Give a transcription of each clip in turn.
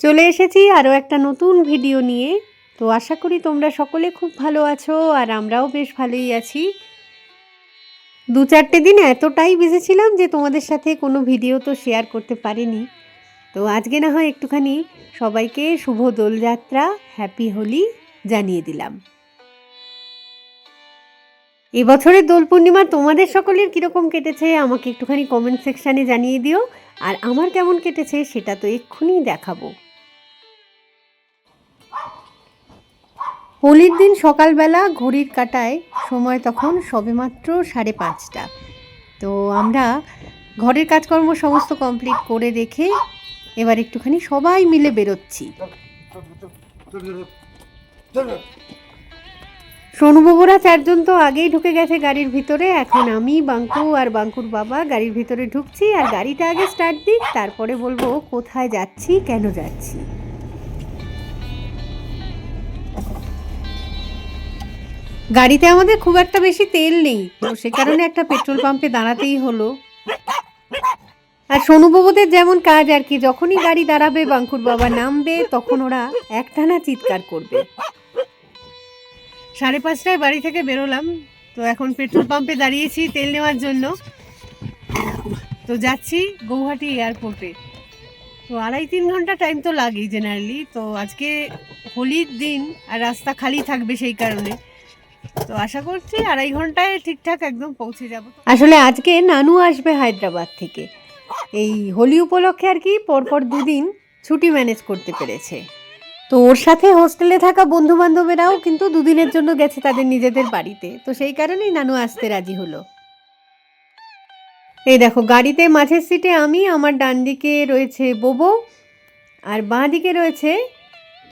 চলে এসেছি আরও একটা নতুন ভিডিও নিয়ে। তো আশা করি তোমরা সকলে খুব ভালো আছো আর আমরাও বেশ ভালোই আছি। দু চারটে দিন এতটাই বিজি ছিলাম যে তোমাদের সাথে কোনো ভিডিও তো শেয়ার করতে পারিনি। তো আজকে না হয় একটুখানি সবাইকে শুভ দোলযাত্রা হ্যাপি হোলি জানিয়ে দিলাম। এবছরের দোল পূর্ণিমা তোমাদের সকলের কীরকম কেটেছে আমাকে একটুখানি কমেন্ট সেকশানে জানিয়ে দিও। আর আমার কেমন কেটেছে সেটা তো এক্ষুনি দেখাবো। হোলির দিন সকালবেলা ঘড়ির কাটায়, সময় তখন সবেমাত্র সাড়ে পাঁচটা। তো আমরা ঘরের কাজকর্ম সমস্ত কমপ্লিট করে রেখে এবার একটুখানি সবাই মিলে বেরোচ্ছি। সোনুবাবুরা চারজন তো আগেই ঢুকে গেছে গাড়ির ভিতরে। এখন আমি, বাঙ্কু আর বাঙ্কুর বাবা গাড়ির ভিতরে ঢুকছি। আর গাড়িটা আগে স্টার্ট দিক, তারপরে বলব কোথায় যাচ্ছি, কেন যাচ্ছি। গাড়িতে আমাদের খুব একটা বেশি তেল নেই, তো সে কারণে একটা পেট্রোল পাম্পে দাঁড়াতেই হলো। আর সোনুবাবুদের যেমন কাজ আর কি, যখনই গাড়ি দাঁড়াবে, বাঙ্কুর বাবা নামবে, তখন ওরা একটানা চিৎকার করবে। সাড়ে পাঁচটায় বাড়ি থেকে বেরোলাম, তো এখন পেট্রোল পাম্পে দাঁড়িয়েছি তেল নেওয়ার জন্য। তো যাচ্ছি গৌহাটি এয়ারপোর্টে। তো আড়াই তিন ঘণ্টা টাইম তো লাগেই জেনারেলি তো আজকে হোলির দিন আর রাস্তা খালি থাকবে সেই কারণে। তো আশা করছি আড়াই ঘন্টায় ঠিকঠাক একদম পৌঁছে যাব। আসলে আজকে নানু আসবে হায়দ্রাবাদ থেকে। এই হোলি উপলক্ষে আর কি পরপর দুদিন ছুটি ম্যানেজ করতে পেরেছে। তো ওর সাথে হোস্টেলে থাকা বন্ধু বান্ধবেরাও কিন্তু দুদিনের জন্য গেছে তাদের নিজেদের বাড়িতে। তো সেই কারণেই নানু আসতে রাজি হলো। এই দেখো, গাড়িতে মাঝের সিটে আমি, আমার ডান দিকে রয়েছে বোবো, আর বাঁ দিকে রয়েছে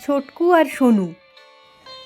ছোটকু আর সোনু।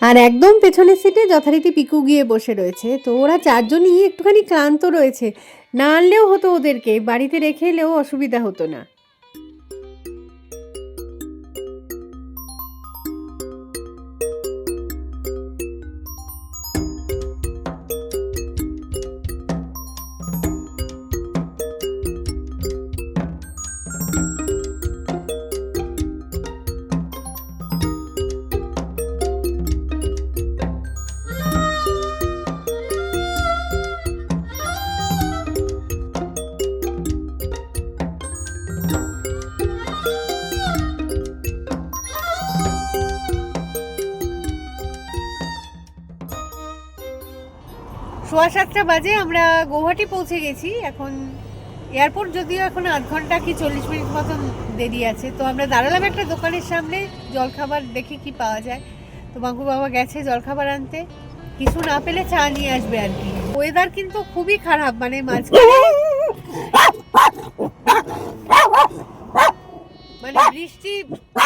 আর একদম পেছনের সিটে যথারীতি পিকু গিয়ে বসে রয়েছে। তো ওরা চারজনই একটুখানি ক্লান্ত রয়েছে। না আনলেও হতো ওদেরকে, বাড়িতে রেখে এলেও অসুবিধা হতো না। সোয়া সাতটা বাজে আমরা গৌহাটি পৌঁছে গেছি। এখন এয়ারপোর্ট যদিও এখন আধ ঘণ্টা কি চল্লিশ মিনিট মতন দেরি আছে, তো আমরা দাঁড়ালাম একটা দোকানের সামনে, জলখাবার দেখি কি পাওয়া যায়। তো বাঙ্কু বাবা গেছে জলখাবার আনতে। কিছু না পেলে চা নিয়ে আসবে আর কি। ওয়েদার কিন্তু খুবই খারাপ মানে মাঝখানে মানে বৃষ্টি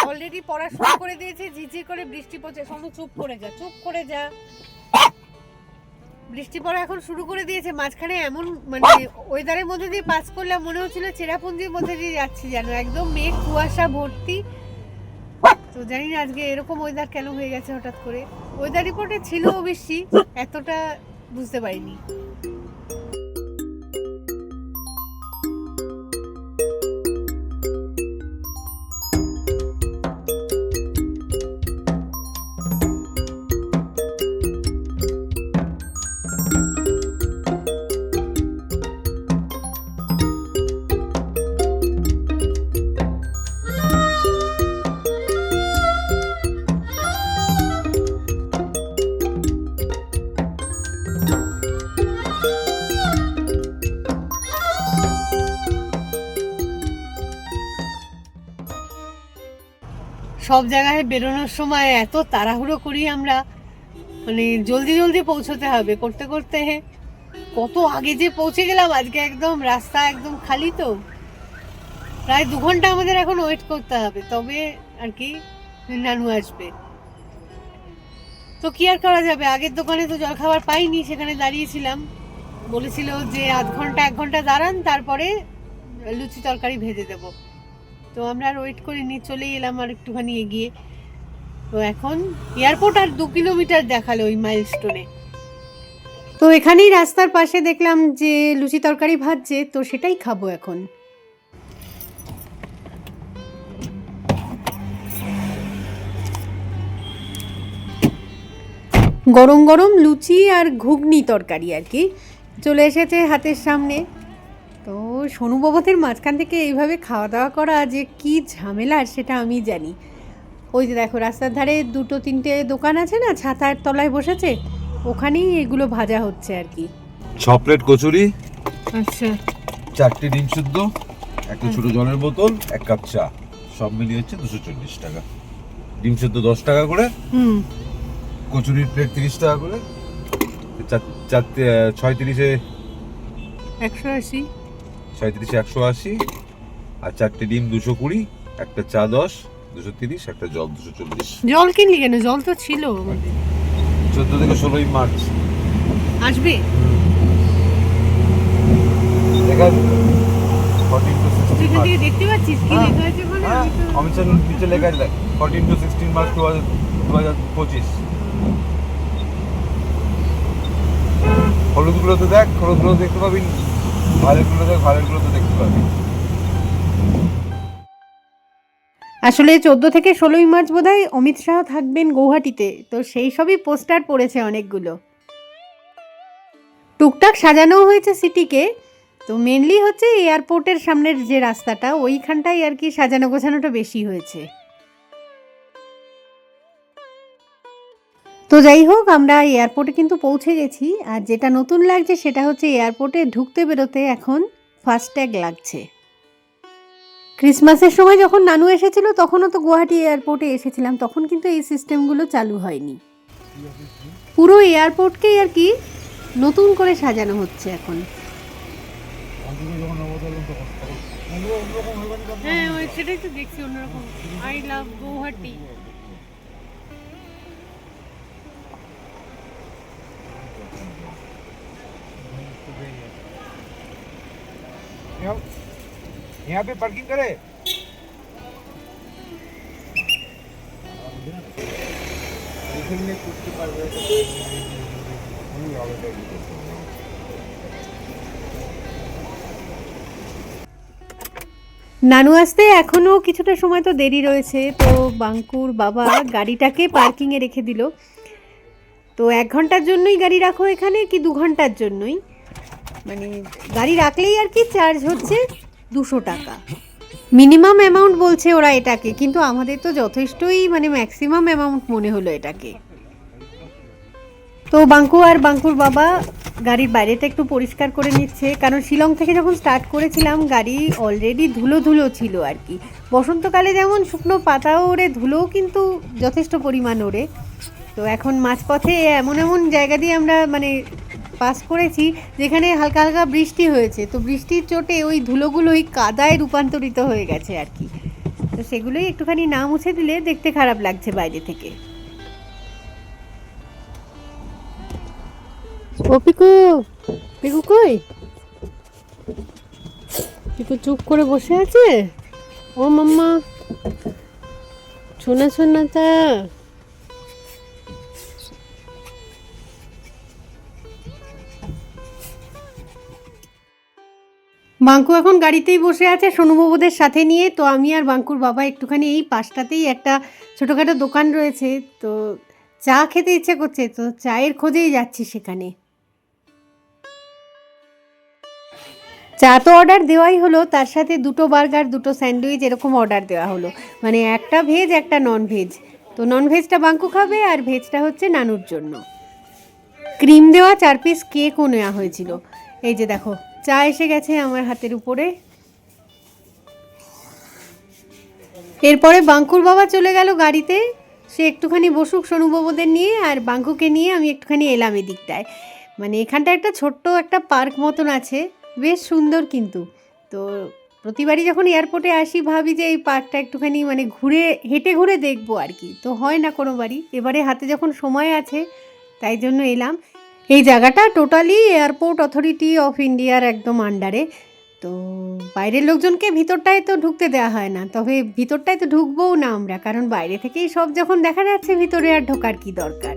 অলরেডি পড়া শুরু করে দিয়েছে, ঝিঝি করে বৃষ্টি পড়ছে। শোনো, চুপ করে যা, চুপ করে যা। বৃষ্টি পড়া এখন শুরু করে দিয়েছে মাঝখানে এমন মানে ওয়েদারের মধ্যে দিয়ে পাস করলে মনে হচ্ছিল চেরাপুঞ্জির মধ্যে দিয়ে যাচ্ছি যেন একদম মেঘ কুয়াশা ভর্তি। তো জানি না আজকে এরকম ওয়েদার কেন হয়ে গেছে হঠাৎ করে। ওয়েদার রিপোর্টে ছিল বৃষ্টি এতটা বুঝতে পারিনি। সব জায়গায় বেরোনোর সময় এত তাড়াহুড়ো করি আমরা। মানে জলদি জলদি পৌঁছতে হবে, করতে করতে কত আগে যে পৌঁছে গেলাম, আজকে একদম রাস্তা একদম খালি তো। প্রায় দু ঘণ্টা আমাদের এখন ওয়েট করতে হবে, তবে আর কি নানু আসবে। তো কি আর করা যাবে? আগের দোকানে তো জলখাবার পাইনি, সেখানে দাঁড়িয়েছিলাম। বলেছিল যে আধ ঘণ্টা, এক ঘণ্টা দাঁড়ান, তারপরে লুচি তরকারি ভেজে দেবো। তো আমরা আর ওয়েট করিনি চলে এলাম আর একটুখানি এগিয়ে। তো এখন এয়ারপোর্ট আর দু কিলোমিটার দেখাল ওই মাইলস্টোনে তো এখানেই রাস্তার পাশে দেখলাম যে লুচি তরকারি ভাজছে, তো সেটাই খাব এখন। গরম গরম লুচি আর ঘুগনি তরকারি আর কি। চলে এসেছে হাতের সামনে। তো সোনুবাবতের মাঝখান থেকে এইভাবে খাওয়া দাওয়া করা যে কি ঝামেলার সেটা আমি জানি। ওই যে দেখো রাস্তার ধারে দুটো তিনটে দোকান আছে না ছাতার তলায় বসেছে ওখানেই এগুলো ভাজা হচ্ছে আর কি। ছ প্লেট কচুরি আচ্ছা। চারটে ডিম শুদ্ধ একটা ছোট জলের বোতল এক কাপ চা সব মিলিয়ে হচ্ছে দুশো চল্লিশ টাকা। ডিম শুদ্ধ দশ টাকা করে হুম। কচুরির প্লেট তিরিশ টাকা করে চার- আহ, ছয় তিরিশে একশো আশি। ছয় একশো আশি আর চারটে ডিম দুশো কুড়ি একটা চা দশ দুশো তিরিশ একটা জল দুশো চল্লিশ। জল কিনলি কেন? জল তো ছিল। চোদ্দ থেকে ষোলোই মার্চ। আসবে? টু দেখতে পাচ্ছিস কি হ্যাঁ, লেখা আছে ওখানে? হ্যাঁ আমি তো- অমিত শাহ নিচে লেখা আছে ফর্টিন টু সিক্সটিন মার্চ হাজার পঁচিশ। হলুদগুলোতে দেখ হলুদগুলো দেখতে পাবি। আসলে চোদ্দ থেকে ষোলোই মার্চ বোধহয় অমিত শাহ থাকবেন গৌহাটিতে। তো সেই সবই পোস্টার পড়েছে অনেকগুলো। টুকটাক সাজানো হয়েছে সিটিকে। তো মেনলি হচ্ছে এয়ারপোর্টের সামনের যে রাস্তাটা, ওইখানটাই আর কি সাজানো গোছানোটা বেশি হয়েছে। তো যাই হোক, আমরা এয়ারপোর্টে কিন্তু পৌঁছে গেছি। আর যেটা নতুন লাগছে সেটা হচ্ছে এয়ারপোর্টে ঢুকতে বেরোতে এখন ফাস্ট্যাগ লাগছে। ক্রিসমাসের সময় যখন নানু এসেছিল, তখনও তো গুয়াহাটি এয়ারপোর্টে এসেছিলাম। তখন কিন্তু এই সিস্টেমগুলো চালু হয়নি। পুরো এয়ারপোর্টকেই আর কি নতুন করে সাজানো হচ্ছে এখন। হ্যাঁ সেটাই তো দেখছি, অন্যরকম। আই লাভ গৌহাটি यहाँ पे पार्किंग करे নানু আসতে এখনও কিছুটা সময় তো দেরি রয়েছে তো বাঙ্কুর বাবা গাড়িটাকে পার্কিংয়ে রেখে দিল তো এক ঘন্টার জন্যই গাড়ি রাখো এখানে কি দু ঘন্টার জন্যই মানে গাড়ি রাখলেই আর কি চার্জ হচ্ছে দুশো টাকা। মিনিমাম অ্যামাউন্ট বলছে ওরা এটাকে, কিন্তু আমাদের তো যথেষ্টই মানে ম্যাক্সিমাম অ্যামাউন্ট মনে হলো এটাকে। তো বাঙ্কু আর বাঙ্কুর বাবা গাড়ির বাইরেটা একটু পরিষ্কার করে নিচ্ছে, কারণ শিলং থেকে যখন স্টার্ট করেছিলাম, গাড়ি অলরেডি ধুলো ধুলো ছিল আর কি। বসন্তকালে যেমন শুকনো পাতাও ওড়ে ধুলোও কিন্তু যথেষ্ট পরিমাণ ওড়ে তো এখন মাঝপথে এমন এমন জায়গা দিয়ে আমরা মানে পাস করেছি, যেখানে হালকা হালকা বৃষ্টি হয়েছে। তো বৃষ্টির চোটে ওই ধুলোগুলোই কাদায় রূপান্তরিত হয়ে গেছে আর কি। তো সেগুলোই একটুখানি না মুছে দিলে দেখতে খারাপ লাগছে বাইরে থেকে। ও পিকু পিকু কই? পিকু চুপ করে বসে আছে? ও মাম্মা, শোনা শোনা তা। বাঙ্কু এখন গাড়িতেই বসে আছে সোনুবাবুদের সাথে নিয়ে। তো আমি আর বাঙ্কুর বাবা একটুখানি এই পাশটাতেই একটা ছোটোখাটো দোকান রয়েছে। তো চা খেতে ইচ্ছে করছে, তো চায়ের খোঁজেই যাচ্ছি সেখানে। চা তো অর্ডার দেওয়াই হলো, তার সাথে দুটো বার্গার, দুটো স্যান্ডউইচ এরকম অর্ডার দেওয়া হলো। মানে একটা ভেজ, একটা নন ভেজ তো নন ভেজটা বাঙ্কু খাবে আর ভেজটা হচ্ছে নানুর জন্য। ক্রিম দেওয়া চার পিস কেকও নেওয়া হয়েছিল। এই যে দেখো চা এসে গেছে আমার হাতের উপরে। এরপরে বাঙ্কুর বাবা চলে গেল গাড়িতে। সে একটুখানি বসুক সোনুবাবুদের নিয়ে আর বাঙ্কুকে নিয়ে আমি একটুখানি এলাম এদিকটায়। মানে এখানটা একটা ছোট্ট একটা পার্ক মতন আছে, বেশ সুন্দর কিন্তু। তো প্রতিবারই যখন এয়ারপোর্টে আসি ভাবি যে এই পার্কটা একটুখানি মানে ঘুরে, হেঁটে ঘুরে দেখব আর কি। তো হয় না কোনো বাড়ি এবারে হাতে যখন সময় আছে, তাই জন্য এলাম। এই জায়গাটা টোটালি এয়ারপোর্ট অথরিটি অফ ইন্ডিয়ার একদম আন্ডারে তো বাইরের লোকজনকে ভিতরটায় তো ঢুকতে দেওয়া হয় না, তবে ভিতরটায় তো ঢুকবোও না আমরা, কারণ বাইরে থেকেই সব যখন দেখা যাচ্ছে ভিতরে আর ঢোকার কি দরকার?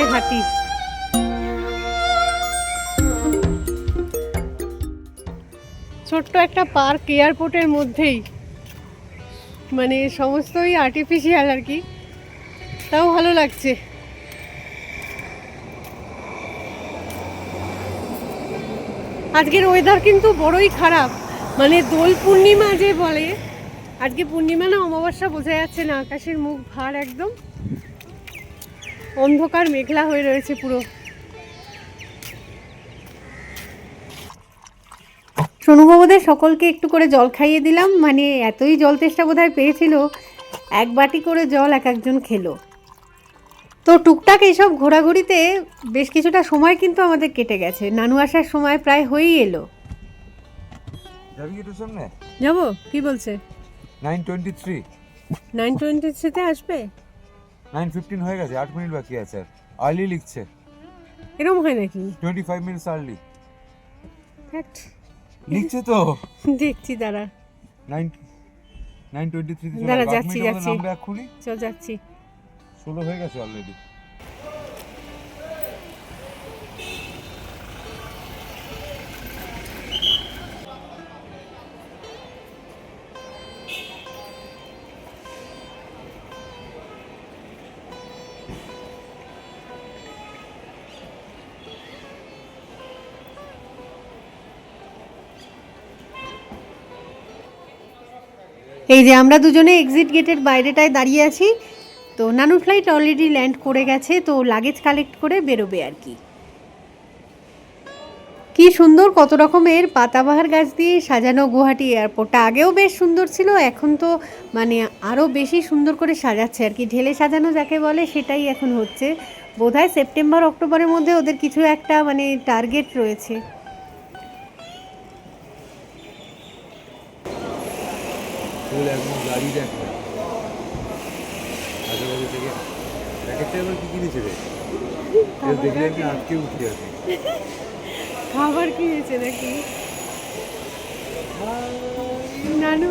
বাগানে হাতি ছোট্ট একটা পার্ক এয়ারপোর্টের মধ্যেই। মানে সমস্তই আর্টিফিশিয়াল আর কি। তাও ভালো লাগছে। আজকের ওয়েদার কিন্তু বড়ই খারাপ। মানে দোল পূর্ণিমা যে বলে, আজকে পূর্ণিমা না অমাবস্যা বোঝা যাচ্ছে না। আকাশের মুখ ভার একদম। অন্ধকার মেঘলা হয়ে রয়েছে পুরো। সোনুবাবুদের সকলকে একটু করে জল খাইয়ে দিলাম। মানে এতই জল তেষ্টা বোধহয় পেয়েছিল এক বাটি করে জল এক একজন খেলো। তো টুকটাক এইসব ঘোরাঘুরিতে বেশ কিছুটা সময় কিন্তু আমাদের কেটে গেছে। নানু আসার সময় প্রায় হয়েই এলো। যাবি কি তোর যাব? কি বলছে? Nine twenty three. Nine twenty থ্রিতে আসবে? নাইন ফিফটিন হয়ে গেছে আট মিনিট বাকি আছে। আর আর্লি লিখছে। এরকম হয় নাকি? টোয়েন্টি ফাইভ মিনিটস আর্লি লিখছে তো। দেখছি দাঁড়া। নাইন নাইন টোয়েন্টি থ্রি দাঁড়া, যাচ্ছি, যাচ্ছি। চল যাচ্ছি। ষোলো হয়ে গেছে অলরেডি এই যে আমরা দুজনে এক্সিট গেটের বাইরেটায় দাঁড়িয়ে আছি, তো নানু ফ্লাইট অলরেডি ল্যান্ড করে গেছে, তো লাগেজ কালেক্ট করে বেরোবে আর কি। কি সুন্দর, কত রকমের পাতাবাহার গাছ দিয়ে সাজানো গুয়াহাটি এয়ারপোর্টটা আগেও বেশ সুন্দর ছিল, এখন তো মানে আরও বেশি সুন্দর করে সাজাচ্ছে আর কি। ঢেলে সাজানো যাকে বলে সেটাই এখন হচ্ছে। বোধহয় সেপ্টেম্বর অক্টোবরের মধ্যে ওদের কিছু একটা মানে টার্গেট রয়েছে। ফুল একদম গাড়ি দেখ আশেপাশে থেকে প্যাকেটটা এবার কি কিনেছে রে? দেখলে আমি আজকে উঠে খাবার কিনেছে নাকি? নানু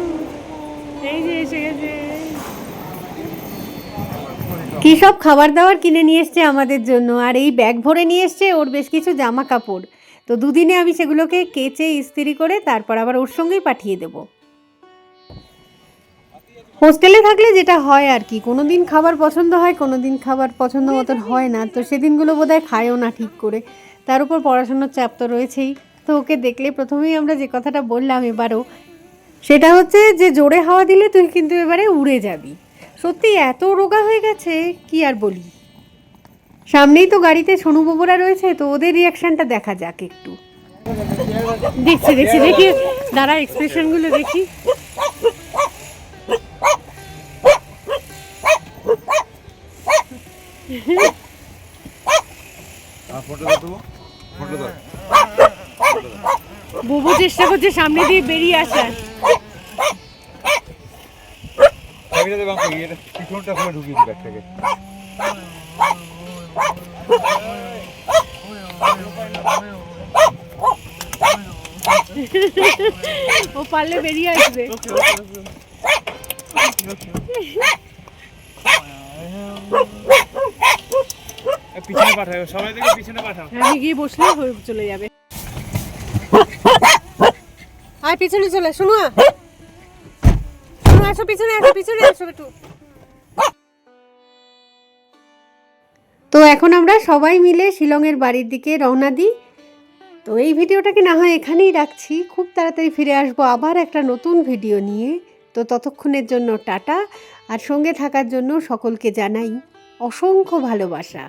এই যে এসে গেছে। কি সব খাবার দাবার কিনে নিয়ে এসছে আমাদের জন্য? আর এই ব্যাগ ভরে নিয়ে এসছে ওর বেশ কিছু জামা কাপড়। তো দুদিনে আমি সেগুলোকে কেচে ইস্ত্রি করে তারপর আবার ওর সঙ্গেই পাঠিয়ে দেব। হোস্টেলে থাকলে যেটা হয় আর কি কোনো দিন খাবার পছন্দ হয় কোনো দিন খাবার পছন্দ মতন হয় না। তো সেদিনগুলো বোধহয় খায়ও না ঠিক করে। তার উপর পড়াশোনার চাপ তো রয়েছেই। তো ওকে দেখলে প্রথমেই আমরা যে কথাটা বললাম এবারও, সেটা হচ্ছে যে জোরে হাওয়া দিলে তুই কিন্তু এবারে উড়ে যাবি। সত্যি এত রোগা হয়ে গেছে, কি আর বলি। সামনেই তো গাড়িতে সোনু বাবুরা রয়েছে, তো ওদের রিয়াকশনটা দেখা যাক একটু। দেখছি দেখছি, দেখি, দাঁড়া এক্সপ্রেশনগুলো দেখি। বুবু চেষ্টা করছে সামনে দিয়ে বেরিয়ে আসার। পিছনটা ও পারলে বেরিয়ে আসবে। পিছনে পাঠাও, সবাই থেকে পিছনে পাঠাও। আমি গিয়ে বসলে চলে যাবে। আর পিছনে চলে, শোনো শোনো, আসো পিছনে আসো পিছনে আসো একটু। তো এখন আমরা সবাই মিলে শিলংয়ের বাড়ির দিকে রওনা দিই। তো এই ভিডিওটাকে না হয় এখানেই রাখছি। খুব তাড়াতাড়ি ফিরে আসব আবার একটা নতুন ভিডিও নিয়ে। তো ততক্ষণের জন্য টাটা। আর সঙ্গে থাকার জন্য সকলকে জানাই অসংখ্য ভালোবাসা।